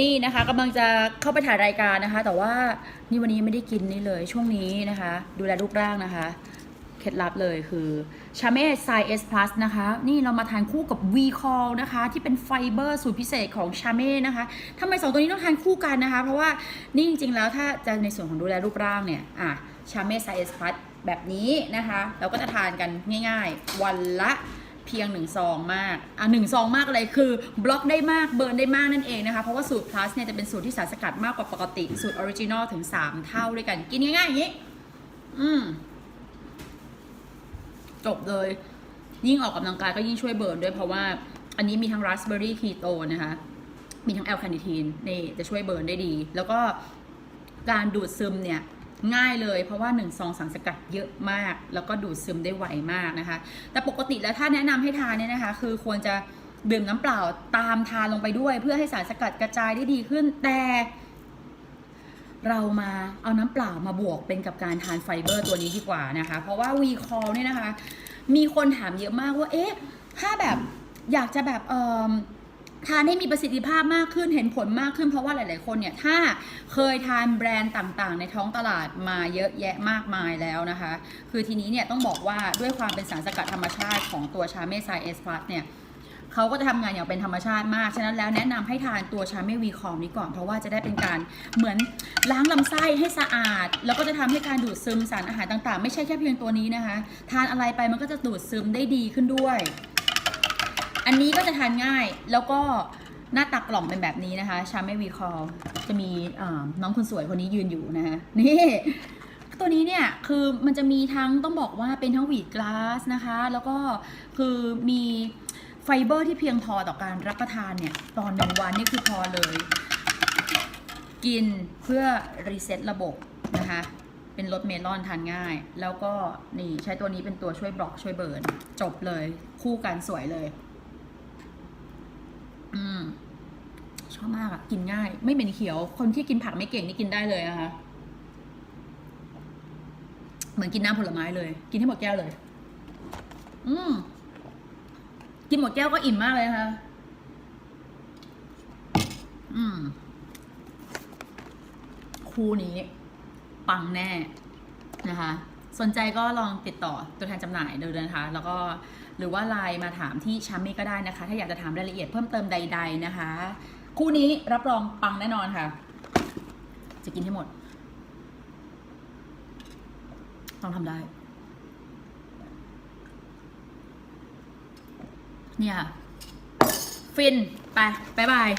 นี่นะคะกำลังจะเข้าไปถ่ายรายการนะคะ แต่ว่านี่วันนี้ไม่ได้กินนี่เลยช่วงนี้นะคะ ดูแลรูปร่างนะคะ เคล็ดลับเลยคือชาเม่ไซเอสพลัสนะคะ นี่เรามาทานคู่กับ V Call นะคะ ที่เป็นไฟเบอร์สูตรพิเศษของชาเม่นะคะทำไมสองตัวนี้ต้องทานคู่กันนะคะ เพราะว่านี่จริงๆแล้วถ้าจะในส่วนของดูแลรูปร่างเนี่ยอะชาเม่ไซเอสพลัสแบบนี้นะคะ เราก็จะทานกันง่าย ๆ วันละ เพียงหนึ่งซองมาก อะหนึ่งซองมากเลยคือบล็อกได้มากเบิร์นได้มากนั่นเองนะคะ เพราะว่าสูตร plus เนี่ยจะเป็นสูตรที่สารสกัดมากกว่าปกติ สูตรออริจินอลถึง 3 เท่าด้วยกัน กินง่ายๆอย่างนี้ อืม จบเลย ยิ่งออกกำลังกายก็ยิ่งช่วยเบิร์นด้วยเพราะว่าอันนี้มีทั้งราสเบอร์รี่คีโตนะคะ มีทั้งแอลคาเนทีนนี่จะช่วยเบิร์นได้ดี แล้วก็การดูดซึมเนี่ย ง่ายเลยเพราะว่า1ซองสารสกัดเยอะมาก แล้วก็ดูดซึมได้ไวมากนะคะ แต่ปกติแล้วถ้าแนะนำให้ทานเนี่ยนะคะ คือควรจะดื่มน้ำเปล่าตามทานลงไปด้วย เพื่อให้สารสกัดกระจายได้ดีขึ้นแต่เรามาเอาน้ำเปล่ามาบวกเป็นกับการทานไฟเบอร์ตัวนี้ดีกว่านะคะ เพราะว่าวีคอลเนี่ยนะคะ มีคนถามเยอะมากว่า เอ๊ะ ถ้าแบบอยากจะแบบเอ่อ ทานให้มีประสิทธิภาพมากขึ้นเห็นผลมากขึ้นเพราะว่าหลาย ๆ คนเนี่ยถ้าเคยทานแบรนด์ต่างๆ ในท้องตลาดมาเยอะแยะมากมายแล้วนะคะ คือทีนี้เนี่ยต้องบอกว่าด้วยความเป็นสารสกัดธรรมชาติของตัวชาเมซายเอสพลัสเนี่ยเขาก็จะทำงานอย่างเป็นธรรมชาติมาก ฉะนั้นแล้วแนะนำให้ทานตัวชาเมวีคอมนี้ก่อน เพราะว่าจะได้เป็นการเหมือนล้างลำไส้ให้สะอาด แล้วก็จะทำให้การดูดซึมสารอาหารต่าง ๆ ไม่ใช่แค่เพียงตัวนี้นะคะ ทานอะไรไปมันก็จะดูดซึมได้ดีขึ้นด้วย อันนี้ก็จะทานง่ายแล้วก็หน้าตักกล่องเป็นแบบนี้นะคะ ชาเมวีคอมจะมีน้องคนสวยคนนี้ยืนอยู่นะคะนี่ตัวนี้เนี่ยคือมันจะมีทั้งต้องบอกว่าเป็นทั้งหวีดกลาสนะคะ แล้วก็คือมีไฟเบอร์ที่เพียงพอต่อการรับประทานเนี่ยตอนหนึ่งวันนี่คือพอเลย กินเพื่อรีเซ็ตระบบนะคะ เป็นรสเมลอนทานง่าย แล้วก็นี่ใช้ตัวนี้เป็นตัวช่วยบล็อกช่วยเบิร์นจบเลยคู่กันสวยเลย อืมชอบมากอะกินง่าย ไม่เหม็นเขียว คนที่กินผักไม่เก่งนี่กินได้เลยนะคะเหมือนกินน้ำผลไม้เลย กินให้หมดแก้วเลย อืมกินหมดแก้วก็อิ่มมากเลยนะคะอืม คู่นี้ ปังแน่นะคะ สนใจก็ลองติดต่อตัวแทนจำหน่ายดูนะคะ แล้วก็หรือว่าไลน์มาถามที่ชัมมี่ก็ได้นะคะ ถ้าอยากจะถามรายละเอียดเพิ่มเติมใด ๆนะคะ คู่นี้รับรองปังแน่นอนค่ะ จะกินให้หมด ต้องทำได้ เนี่ยค่ะ ฟิน ไป บ๊ายบาย